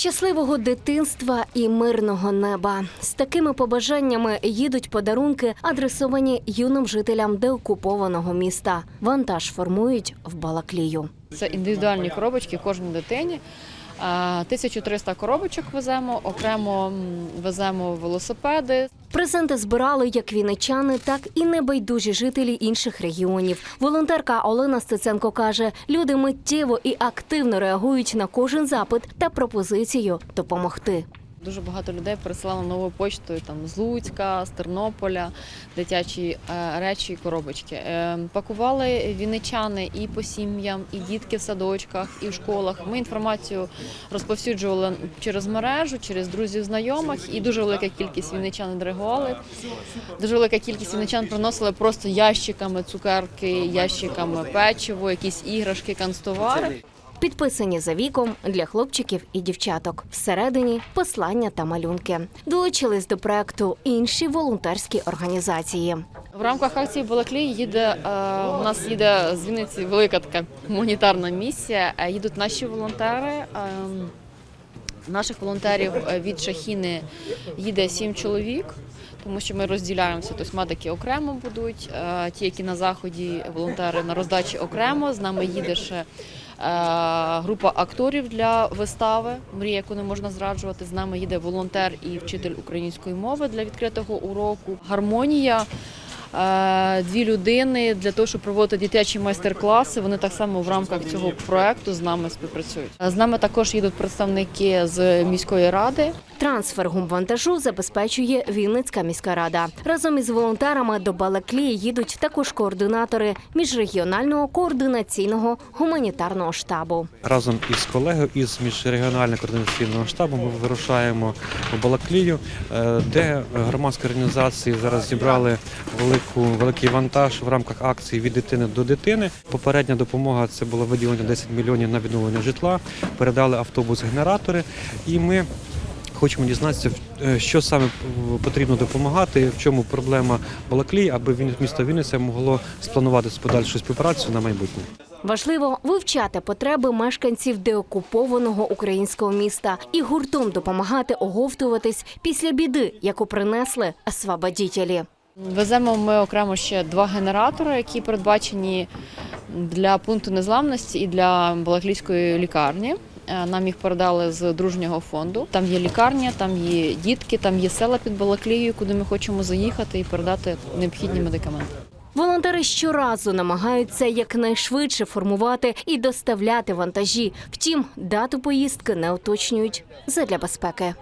Щасливого дитинства і мирного неба з такими побажаннями їдуть подарунки, адресовані юним жителям деокупованого міста. Вантаж формують в Балаклію. Це індивідуальні коробочки кожній дитині. Е, 1300 коробочок веземо, окремо веземо велосипеди. Презенти збирали як віничани, так і небайдужі жителі інших регіонів. Волонтерка Олена Стеценко каже: люди миттєво і активно реагують на кожен запит та пропозицію допомогти. Дуже багато людей пересилали новою почтою там з Луцька, з Тернополя, дитячі е, речі і коробочки. Е, пакували вінничани і по сім'ям, і дітки в садочках, і в школах. Ми інформацію розповсюджували через мережу, через друзів, знайомих, і дуже велика кількість вінничан відреагували. Дуже велика кількість вінничан приносили просто ящиками цукерки, ящиками печиво, якісь іграшки, канцтовари. Підписані за віком для хлопчиків і дівчаток. Всередині послання та малюнки. Долучились до проекту інші волонтерські організації. В рамках акції Балаклій їде е, у нас їде з Вінниці велика така гуманітарна місія. Е, Їдуть наші волонтери. Е, Наших волонтерів е, від Шахіни їде сім чоловік, тому що ми розділяємося. Тобто медики окремо будуть, е, ті, які на заході, волонтери на роздачі окремо. З нами їде ще е, група акторів для вистави Мрія, яку не можна зраджувати. З нами їде волонтер і вчитель української мови для відкритого уроку. Гармонія. Е, Дві людини для того, щоб проводити дитячі майстер-класи. Вони так само в рамках цього проекту з нами співпрацюють. З нами також їдуть представники з міської ради. Трансфер гумвантажу забезпечує Вінницька міська рада. Разом із волонтерами до Балаклії їдуть також координатори міжрегіонального координаційного гуманітарного штабу. Разом із колегою із міжрегіонального координаційного штабу ми вирушаємо в Балаклію, е, де громадські організації зараз зібрали велику великий вантаж в рамках акції від дитини до дитини. Попередня допомога це було виділення 10 мільйонів на відновлення житла. Передали автобус-генератори, і ми. Хочемо дізнатися, е, що саме потрібно допомагати, в чому проблема Балаклії, аби місто Вінниця могло спланувати подальшу співпрацю на майбутнє. Важливо вивчати потреби мешканців деокупованого українського міста і гуртом допомагати оговтуватись після біди, яку принесли освободітелі. Веземо ми окремо ще два генератори, які передбачені для пункту незламності і для Балаклійської лікарні. Е, Нам їх передали з дружнього фонду. Там є лікарня, там є дітки, там є села під Балаклією, куди ми хочемо заїхати і передати необхідні медикаменти. Волонтери щоразу намагаються якнайшвидше формувати і доставляти вантажі. Втім, дату поїздки не уточнюють задля безпеки.